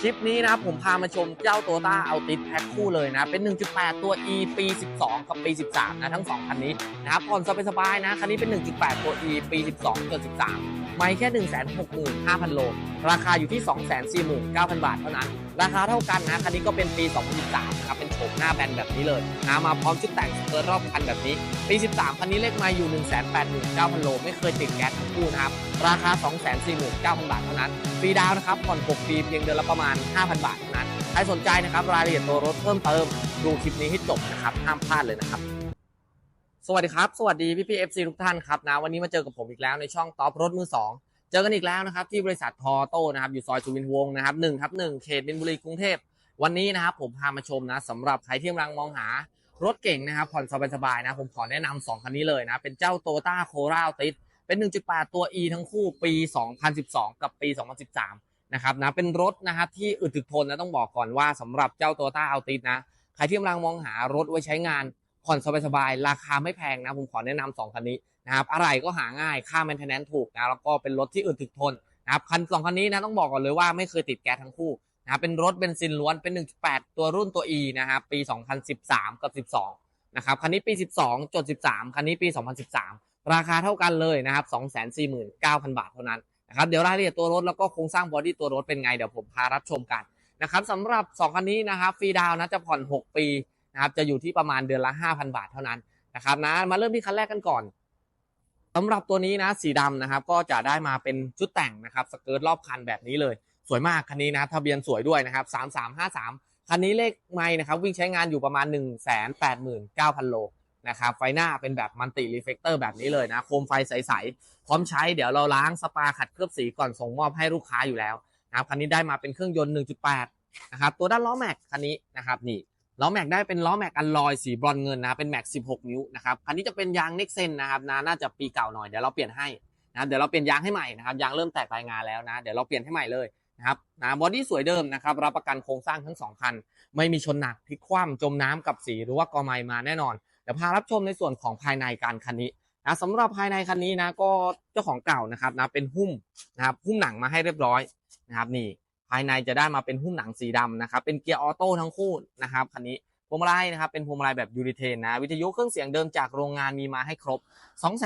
คลิปนี้นะครับผมพามาชมเจ้าโตต้าเอาติดแพ็คคู่เลยนะ เป็น 1.8 ตัว E ปี 12 กับปี 13 นะทั้ง 2 คันนี้นะครับผ่อนสบายๆนะ คันนี้เป็น 1.8 ตัว E ปี 12 กับ 13 ไม่แค่ 165,000 โล ราคาอยู่ที่ 249,000 บาทเท่านั้น ราคาเท่ากันนะ คันนี้ก็เป็นปี 2013นะครับ เป็นโฉมหน้าแบนแบบนี้เลยนะมาพร้อมชุดแต่งสเกิร์ตรอบคันแบบนี้ปี 13 คันนี้เลขมาอยู่ 189,000 โล ไม่เคยติดแก๊สทั้งคู่นะครับ ราคา 249,000 บาทเท่านั้น ฟรีดาวนะครับผ่อน 6 ปีเพียงเดือนละประมาณ 5,000 บาทเท่านั้น ใครสนใจนะครับรายละเอียดตัวรถเพิ่มเติมดูคลิปนี้ให้จบนะครับห้ามพลาดเลยนะครับสวัสดีครับ สวัสดีพี่พี่เอฟซีทุกท่านครับนะวันนี้มาเจอกับผมอีกแล้วในช่องท็อปรถมือสองเจอกันอีกแล้วนะครับที่บริษัททอโต้นะครับอยู่ซอยสุวินทวงศ์นะครับหนึ่งทับหนึ่งเขตมินบุรีกรุงเทพ วันนี้นะครับผมพามาชมนะสำหรับใครที่กำลังมองหารถเก่งนะครับผ่อนสบายๆนะ ผมขอแนะนำสองคันนี้เลยนะ เป็นเจ้าโตต้าโคราติสเป็น 1.8 ตัว E ทั้งคู่ปี 2012 กับปี 2013 นะครับนะเป็นรถนะครับที่อึดถึกทนนะต้องบอกก่อนว่าสำหรับเจ้าโตต้าเอาติสนะ ใครที่กำลังมองหารถไว้ใช้งานผ่อนสบายๆ ราคาไม่แพงนะ ผมขอแนะนำสองคันนี้นะครับอะไรก็หาง่ายค่า maintenance ถูกนะแล้วก็เป็นรถที่อึดถึกทนนะครับคันสองคันนี้นะต้องบอกก่อนเลยว่าไม่เคยติดแก๊สทั้งคู่ นะเป็นรถเบนซินล้วนเป็น 1.8 ตัวรุ่นตัว E นะครับปี 2013 กับ 12 นะครับ คันนี้ปี 12 จด 13 คันนี้ปี 2013 ราคาเท่ากันเลยนะครับ 249,000 บาทเท่านั้นนะครับ เดี๋ยวรายละเอียดตัวรถแล้วก็โครงสร้างบอดี้ตัวรถเป็นไง เดี๋ยวผมพารับชมกันนะครับสำหรับ 2 คันนี้นะครับฟรีดาวน์นะจะผ่อน 6 ปีนะครับจะอยู่ที่ประมาณเดือนละ 5,000 บาทเท่านั้นนะครับนะมาเริ่มที่คันแรกกันก่อนสำหรับตัวนี้นะสีดำนะครับก็จะได้มาเป็นชุดแต่งนะครับสเกิร์ตรอบคันแบบนี้เลย สวยมากคันนี้นะทะเบียนสวยด้วยนะครับ 3353 คันนี้เลขไม่นะครับ วิ่งใช้งานอยู่ประมาณ 189,000 โลนะครับไฟหน้าเป็นแบบมันติรีเฟกเตอร์แบบนี้เลยนะโคมไฟใส ๆ พร้อมใช้เดี๋ยวเราล้างสปาขัดเคลือบสีก่อนส่งมอบให้ลูกค้าอยู่แล้วนะครับคันนี้ได้มาเป็นเครื่องยนต์ 1.8 นะครับ ตัวด้านล้อแม็กคันนี้นะครับนี่ล้อแม็กได้เป็นล้อแม็กอัลลอยสีบรอนเงินนะเป็นแม็ก 16 นิ้วนะครับคันนี้จะเป็นยางเน็กเซนนะครับนะน่าจะปีเก่าหน่อยเดี๋ยวเราเปลี่ยนให้นะเดี๋ยวเราเปลี่ยนยางให้ใหม่นะครับยางเริ่มแตกรายงานแล้วนะเดี๋ยวเราเปลี่ยนให้ใหม่เลย นะครับนะบอดี้สวยเดิมนะครับ รับประกันโครงสร้างทั้งสองคัน ไม่มีชนหนักพลิกคว่ำจมน้ำกับสีหรือว่ากอไม้มาแน่นอนเดี๋ยวพารับชมในส่วนของภายในการคันนี้นะสำหรับภายในคันนี้นะก็เจ้าของเก่านะครับนะเป็นหุ้มนะครับหุ้มหนังมาให้เรียบร้อยนะครับนี่ภายในจะได้มาเป็นหุ้มหนังสีดำนะครับเป็นเกียร์ออโต้ทั้งคู่นะครับคันนี้พวงมาลัยนะครับเป็นพวงมาลัยแบบยูริเทนนะวิทยุเครื่องเสียงเดิมจากโรงงานมีมาให้ครบ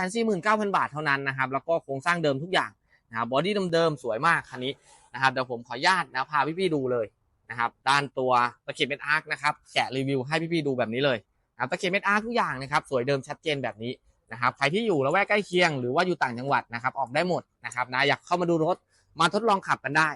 249,000 บาทเท่านั้นนะครับแล้วก็โครงสร้างเดิมทุกอย่างนะครับบอดี้เดิมๆสวยมากคันนี้ นะครับเดี๋ยวผมขออนุญาตนะพาพี่ๆดูเลยนะครับ ด้านตัวตะเข็บเม็ดอาร์คนะครับแกะรีวิวให้พี่ๆดูแบบนี้เลยนะครับตะเข็บเม็ดอาร์คทุกอย่างนะครับสวยเดิมชัดเจนแบบนี้นะครับใครที่อยู่ละแวกใกล้เคียงหรือว่าอยู่ต่างจังหวัดนะครับออกได้หมดนะครับนะอยากเข้ามาดูรถมาทดลองขับกันได้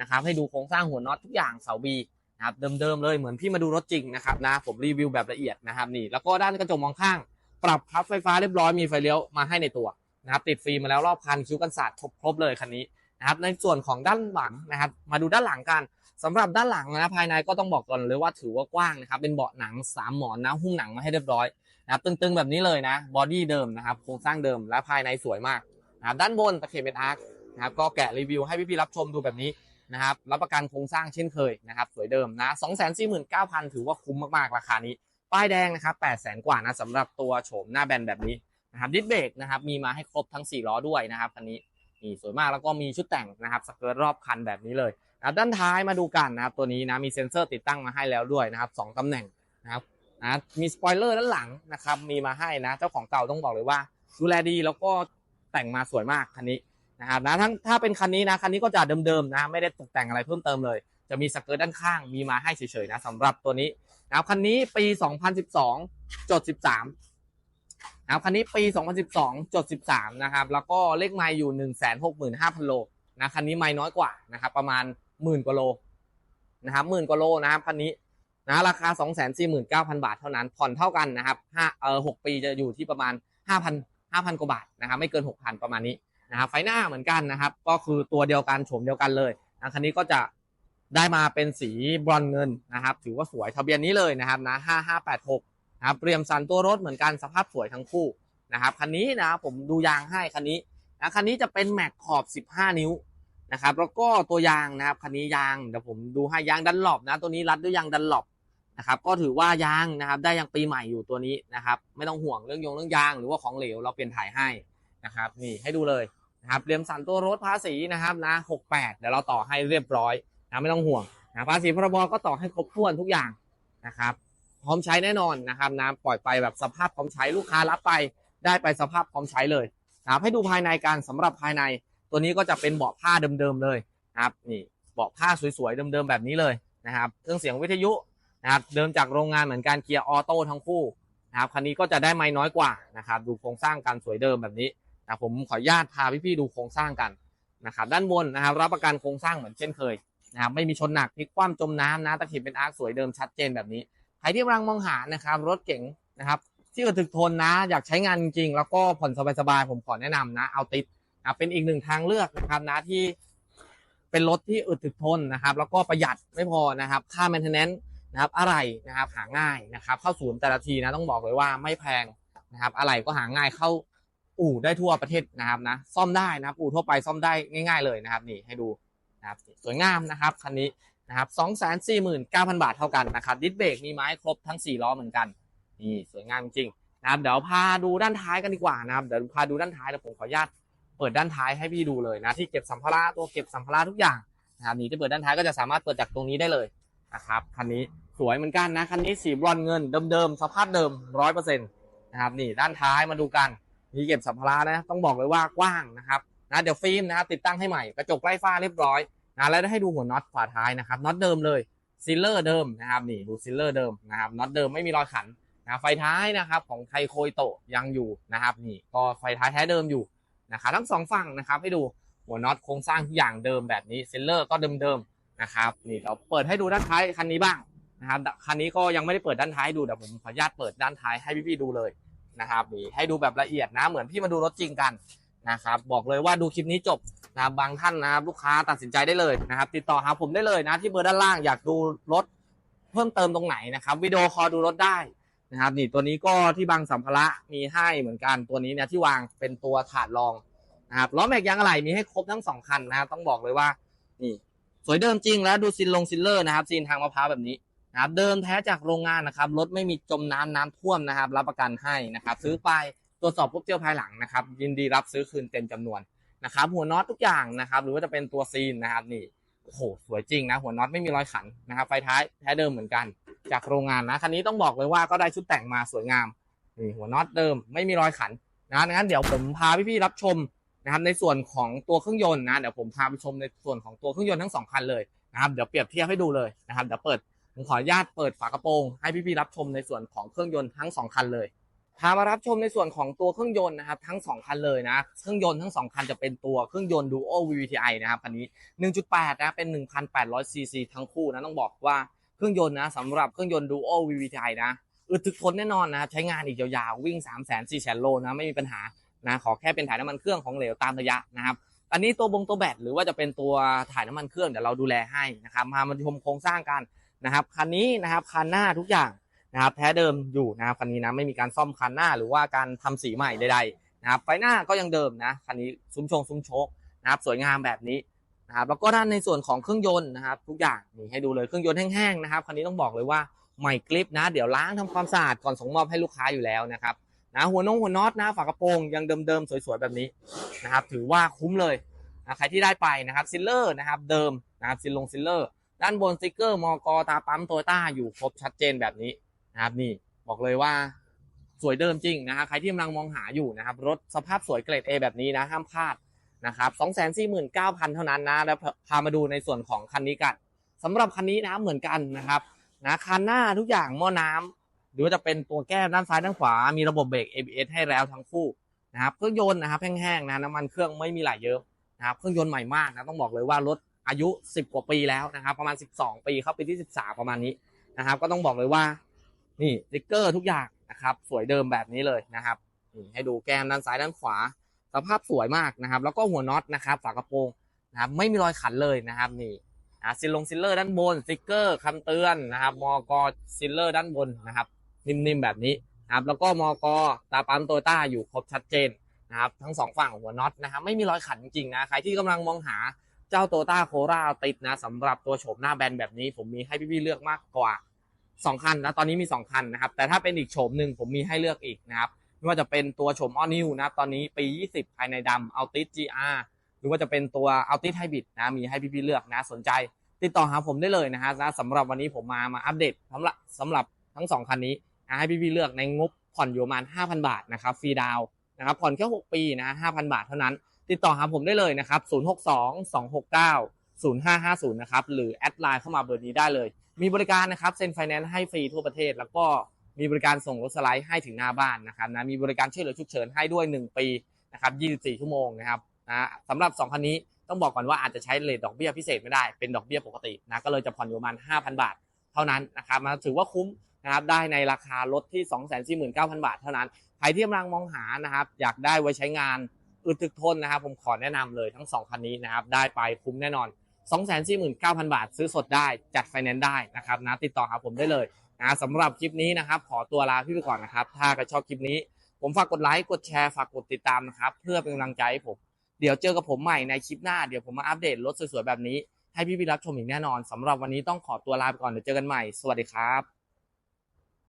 นะครับให้ดูโครงสร้างหัวน็อตทุกอย่างเสาบีนะครับเดิมๆเลยเหมือนพี่มาดูรถจริงนะครับนะผมรีวิวแบบละเอียดนะครับนี่แล้วก็ด้านกระจกมองข้าง ปรับพับไฟฟ้าเรียบร้อยมีไฟเลี้ยวมาให้ในตัวนะครับติดฟิล์มมาแล้วรอบคันคิ้วกันศาสตร์ครบๆเลยคันนี้ นะครับในส่วนของด้านหลังนะครับ มาดูด้านหลังกันสำหรับด้านหลังนะภายในก็ต้องบอกก่อนเลยว่าถือว่ากว้างนะครับเป็นเบาะหนังสามหมอนนะหุ้มหนังมาให้เรียบร้อยนะครับตึงๆแบบนี้เลยนะบอดี้เดิมนะครับโครงสร้างเดิมและภายในสวยมากนะครับด้านบนตะเข็บเป็นอาร์คนะครับก็แกะรีวิวให้พี่ๆรับชมดูแบบนี้นะครับรับประกันโครงสร้างเช่นเคยนะครับสวยเดิมนะ2 4 9 0 0 0 ถือว่าคุ้มมากๆราคานี้ ป้ายแดงนะครับ8 0 0 0 0 กว่านะสำหรับตัวโฉมหน้าแบนแบบนี้นะครับดิสเบรกนะครับมีมาให้ครบทั้ง 4 ล้อด้วยนะครับคันนี้ นี่สวยมากแล้วก็มีชุดแต่งนะครับสเกิร์ตรอบคันแบบนี้เลยนะด้านท้ายมาดูกันนะครับตัวนี้นะมีเซ็นเซอร์ติดตั้งมาให้แล้วด้วยนะครับสองตำแหน่งนะครับนะมีสปอยเลอร์ด้านหลังนะครับมีมาให้นะเจ้าของเก่าต้องบอกเลยว่าดูแลดีแล้วก็แต่งมาสวยมากคันนี้นะครับนะทั้งถ้าเป็นคันนี้นะคันนี้ก็จะเดิมๆนะไม่ได้ตกแต่งอะไรเพิ่มเติมเลย จะมีสเกิร์ตด้านข้างมีมาให้เฉยๆนะสำหรับตัวนี้นะครับคันนี้ปี 2012จด13 นะครับคันนี้ปี 2012จด13 นะครับ แล้วก็เลขไมล์อยู่ 165,000 โลนะคันนี้ไมล์น้อยกว่านะครับ ประมาณหมื่นกว่าโลนะครับหมื่นกว่าโลนะครับคันนี้นะราคา 249,000 บาทเท่านั้น ผ่อนเท่ากันนะครับห้าเออหกปีจะอยู่ที่ประมาณ 5,000 5,000 กว่าบาทนะครับ ไม่เกิน 6,000 ประมาณนี้นะครับไฟหน้าเหมือนกันนะครับ ก็คือตัวเดียวกันโฉมเดียวกันเลยนะคันนี้ก็จะได้มาเป็นสีบรอนเงินนะครับ ถือว่าสวยทะเบียนนี้เลยนะครับนะ5586 นะครับเตรียมสันตัวรถเหมือนกันสภาพสวยทั้งคู่นะครับคันนี้นะผมดูยางให้คันนี้นะคันนี้จะเป็นแม็กขอบ 15 นิ้วนะครับแล้วก็ตัวยางนะครับคันนี้ยางเดี๋ยวผมดูให้ยางดันหลบนะตัวนี้รัดด้วยยางดันหลบนะครับก็ถือว่ายางนะครับได้ยังปีใหม่อยู่ตัวนี้นะครับไม่ต้องห่วงเรื่องยงเรื่องยางหรือว่าของเหลวเราเปลี่ยนถ่ายให้นะครับนี่ให้ดูเลยนะครับเตรียมสันตัวรถภาษีนะครับนะ68 เดี๋ยวเราต่อให้เรียบร้อยนะไม่ต้องห่วงนะภาษีพรบก็ต่อให้ครบถ้วนทุกอย่างนะครับ พร้อมใช้แน่นอนนะครับนะปล่อยไปแบบสภาพพร้อมใช้ลูกค้ารับไป ได้ไปสภาพพร้อมใช้เลยนะครับให้ดูภายในกันสำหรับภายในตัวนี้ก็จะเป็นเบาะผ้าเดิมๆเลยนะครับนี่เบาะผ้าสวยๆเดิมๆแบบนี้เลยนะครับเครื่องเสียงวิทยุนะครับเดิมจากโรงงานเหมือนกันเกียร์ออโต้ทั้งคู่นะครับคันนี้ก็จะได้ไม่น้อยกว่านะครับดูโครงสร้างการสวยเดิมแบบนี้นะผมขออนุญาตพาพี่ๆดูโครงสร้างกันนะครับด้านบนนะครับรับประกันโครงสร้างเหมือนเช่นเคยนะครับไม่มีชนหนักพลิกคว่ำจมน้ำนะตะเข็บเป็นอาร์คสวยเดิมชัดเจนแบบนี้ ใครที่กำลังมองหานะครับรถเก๋งนะครับที่อึดถึกทนนะ อยากใช้งานจริงๆ แล้วก็ผ่อนสบายๆ ผมขอแนะนำนะ เอาติดนะเป็นอีกหนึ่งทางเลือกนะครับนะที่เป็นรถที่อึดถึกทนนะครับ แล้วก็ประหยัดไม่พอนะครับ ค่า maintenance นะครับอะไรนะครับหาง่ายนะครับ เข้าศูนย์แต่ละทีนะต้องบอกเลยว่าไม่แพงนะครับอะไรก็หาง่ายเข้าอู่ได้ทั่วประเทศนะครับนะซ่อมได้นะครับ อู่ทั่วไปซ่อมได้ง่าย ๆเลยนะครับ นี่ให้ดูนะครับสวยงามนะครับคันนี้ นะครับ249,000บาทเท่ากันนะครับดิสเบรกมีไม้ครบทั้ง4ล้อเหมือนกันนี่สวยงามจริงนะครับเดี๋ยวพาดูด้านท้ายกันดีกว่านะครับเดี๋ยวพาดูด้านท้ายเดี๋ยวผมขออนุญาตเปิดด้านท้ายให้พี่ดูเลยนะที่เก็บสัมภาระตัวเก็บสัมภาระทุกอย่างนะครับนี่ที่เปิดด้านท้ายก็จะสามารถเปิดจากตรงนี้ได้เลยนะครับคันนี้สวยเหมือนกันนะคันนี้สีบรอนเงินเดิมๆสภาพเดิม100%นะครับนี่ด้านท้ายมาดูกันมีเก็บสัมภาระนะต้องบอกเลยว่ากว้างนะครับนะเดี๋ยวฟิล์มนะครับติดตั้งให้ใหม่กระจกไร้ฝ้าเรียบร้อย นะแล้วได้ให้ดูหัวน็อตฝาท้ายนะครับน็อตเดิมเลยซิลเลอร์เดิมนะครับนี่ดูซิลเลอร์เดิมนะครับน็อตเดิมไม่มีรอยขันนะไฟท้ายนะครับของไทโคยโตะยังอยู่นะครับนี่ก็ไฟท้ายแท้เดิมอยู่นะครับทั้งสองฝั่งนะครับให้ดูหัวน็อตโครงสร้างทุกอย่างเดิมแบบนี้ซิลเลอร์ก็เดิมๆนะครับนี่เราเปิดให้ดูด้านท้ายคันนี้บ้างนะครับคันนี้ก็ยังไม่ได้เปิดด้านท้ายดูเดี๋ยวผมขออนุญาตเปิดด้านท้ายให้พี่ๆดูเลยนะครับนี่ให้ดูแบบละเอียดนะเหมือนพี่มาดูรถจริงกัน นะครับบอกเลยว่าดูคลิปนี้จบนะบบางท่านนะครับลูกค้าตัดสินใจได้เลยนะครับ ติดต่อหาผมได้เลยนะที่เบอร์ด้านล่างอยากดูรถเพิ่มเติมตรงไหนนะครับวิดีโอคอลดูรถได้นะครับนี่ตัวนี้ก็ที่บางสัมภาระมีให้เหมือนกันตัวนี้เนี่ยที่วางเป็นตัวถาดรองนะครับล้อแม็กยางอะไรมีให้ครบทั้งสองคันนะครับต้องบอกเลยว่านี่สวยเดิมจริงแล้วดูซินลงซิลเลอร์นะครับซีนทางมะพร้าวแบบนี้นะครับเดิมแท้จากโรงงานนะครับรถไม่มีจมน้ำน้ำท่วมนะครับ รับประกันให้นะครับ ซื้อไป ตรวจสอบพบเจอภายหลังนะครับ ยินดีรับซื้อคืนเต็มจำนวนนะครับ หัวน็อตทุกอย่างนะครับ หรือว่าจะเป็นตัวซีนนะครับนี่โอ้โหสวยจริงนะ หัวน็อตไม่มีรอยขันนะครับ ไฟท้ายแท้เดิมเหมือนกัน จากโรงงานนะคันนี้ต้องบอกเลยว่าก็ได้ชุดแต่งมาสวยงามนี่หัวน็อตเดิมไม่มีรอยขันนะงั้นเดี๋ยวผมพาพี่ๆรับชมนะครับในส่วนของตัวเครื่องยนต์นะเดี๋ยวผมพาไปชมในส่วนของตัวเครื่องยนต์ทั้งสองคันเลยนะครับเดี๋ยวเปรียบเทียบให้ดูเลยนะครับเดี๋ยวเปิดผมขออนุญาตเปิดฝากระโปรงให้พี่ๆรับชมในส่วนของเครื่องยนต์ทั้งสองคันเลย พามารับชมในส่วนของตัวเครื่องยนต์นะครับทั้ง 2 คันเลยนะเครื่องยนต์ทั้ง 2 คันจะเป็นตัวเครื่องยนต์ Duo VVTi นะครับคันนี้ 1.8 นะเป็น 1,800 cc ทั้งคู่นะต้องบอกว่าเครื่องยนต์นะสำหรับเครื่องยนต์ Duo VVTi นะอึดถึกทนแน่นอนนะใช้งานอีกยาวๆวิ่ง 3 0 0 0 0 4 0 0 0โลนะไม่มีปัญหานะขอแค่เป็นถ่ายน้ำมันเครื่องของเหลวตามระยะนะครับอันนี้ตัวบงตัวแบตหรือว่าจะเป็นตัวถ่ายน้ำมันเครื่องเดี๋ยวเราดูแลให้นะครับมามาชมโครงสร้างกันนะครับคันนี้นะครับคันหน้าทุกอย่าง นะครับแท้เดิมอยู่นะครับคันนี้นะไม่มีการซ่อมคันหน้าหรือว่าการทำสีใหม่ใดๆนะครับไฟหน้าก็ยังเดิมนะคันนี้ซุ้มชงซุ้มโชคนะครับสวยงามแบบนี้นะครับแล้วก็ด้านในส่วนของเครื่องยนต์นะครับ ทุกอย่างนี่ให้ดูเลยเครื่องยนต์แห้งๆนะครับคันนี้ต้องบอกเลยว่าใหม่กริปนะ เดี๋ยวล้างทำความสะอาดก่อนส่งมอบให้ลูกค้าอยู่แล้วนะครับนะหัวนงหัวน็อตนะฝากระโปรงยังเดิมๆสวยๆแบบนี้นะครับถือว่าคุ้มเลยนะใครที่ได้ไปนะครับซิลเลอร์นะครับเดิมนะครับซิลลงซิลเลอร์ด้านบนสติกเกอร์มอกตาปั๊มโตโยต้าอยู่ครบชัดเจนแบบนี้ นะครับนี่บอกเลยว่าสวยเดิมจริงนะครับใครที่กำลังมองหาอยู่นะครับรถสภาพสวยเกรด A แบบนี้นะห้ามพลาดนะครับ2 4 9 0 0 0เท่านั้นนะแล้วพามาดูในส่วนของคันนี้กันสำหรับคันนี้นะเหมือนกันนะครับนะคันหน้าทุกอย่างหม้อน้ำหรือว่าจะเป็นตัวแก้มด้านซ้ายด้านขวา มีระบบเบรก ABS ให้แล้วทั้งคู่นะครับเครื่องยนต์นะครับแห้งๆนะน้ำมันเครื่องไม่มีไหลเยอะนะครับเครื่องยนต์ใหม่มากนะต้องบอกเลยว่ารถอายุ 10 กว่าปีแล้วนะครับ ประมาณ 12 ปีเข้าปีที่ 13 ประมาณนี้นะครับ ก็ต้องบอกเลยว่า นี่สติ๊กเกอร์ทุกอย่างนะครับ สวยเดิมแบบนี้เลยนะครับให้ดูแก้มด้านซ้ายด้านขวา สภาพสวยมากนะครับ แล้วก็หัวน็อตนะครับ ฝากระโปรงนะครับ ไม่มีรอยขันเลยนะครับ นี่อ่าซิลลงซิลเลอร์ด้านบนสติ๊กเกอร์คำเตือนนะครับมอกซิลเลอร์ด้านบนนะครับ นิ่มๆแบบนี้นะครับ แล้วก็มอกตาปั๊มโตต้าอยู่ครบชัดเจนนะครับ ทั้งสองฝั่งหัวน็อตนะครับ ไม่มีรอยขันจริงๆนะใครที่กำลังมองหาเจ้าโตต้าโคราติดนะสำหรับตัวโฉมหน้าแบนแบบนี้ ผมมีให้พี่ๆเลือกมากกว่า สองคันนะตอนนี้มีสองคันนะครับแต่ถ้าเป็นอีกโฉมหนึ่งผมมีให้เลือกอีกนะครับไม่ว่าจะเป็นตัวโฉมออนิวนะตอนนี้ปี 20 ภายในดำเอาติส GR หรือว่าจะเป็นตัวเอาติสไฮบริดนะมีให้พี่ๆเลือกนะสนใจ ติดต่อหาผมได้เลยนะฮะนะสำหรับวันนี้ผมมามาอัปเดตสำหรับสำหรับทั้งสองคันนี้นะให้พี่ๆเลือกในงบผ่อนอยู่ประมาณ 5,000 บาทนะครับฟรีดาวน์นะครับผ่อนแค่6ปีนะ5,000 บาทเท่านั้น ติดต่อหาผมได้เลยนะครับ 062 269 0550 นะครับหรือแอดไลน์เข้ามาเบอร์นี้ได้เลย มีบริการนะครับเซ็นไฟแนนซ์ให้ฟรีทั่วประเทศ แล้วก็มีบริการส่งรถสไลด์ให้ถึงหน้าบ้านนะครับนะมีบริการช่วยเหลือฉุกเฉินให้ด้วย 1 ปีนะครับ24 ชั่วโมงนะครับนะสำหรับ 2 คันนี้ต้องบอกก่อนว่าอาจจะใช้เลทดอกเบี้ยพิเศษไม่ได้เป็นดอกเบี้ยปกตินะก็เลยจะผ่อนอยู่ประมาณ 5,000 บาท เท่านั้นนะครับมาถือว่าคุ้มนะครับได้ในราคารถที่ 249,000 บาท เท่านั้นใครที่กำลังมองหานะครับอยากได้ไว้ใช้งานอึดถึกทนนะครับผมขอแนะนำเลยทั้ง 2 คันนี้นะครับได้ไปคุ้มแน่นอน 249,000 บาท ซื้อสดได้จัดไฟแนนซ์ได้นะครับนะติดต่อหาผมได้เลยนะสำหรับคลิปนี้นะครับ ขอตัวลาพี่ไปก่อนนะครับ ถ้าใครชอบคลิปนี้ ผมฝากกดไลค์กดแชร์ฝากกดติดตามนะครับ เพื่อเป็นกำลังใจให้ผมเดี๋ยวเจอกับผมใหม่ในคลิปหน้าเดี๋ยวผมมาอัปเดตรถสวยๆแบบนี้ให้พี่ๆรับชมอีกแน่นอนสำหรับวันนี้ต้องขอตัวลาไปก่อนเดี๋ยวเจอกันใหม่สวัสดีครับ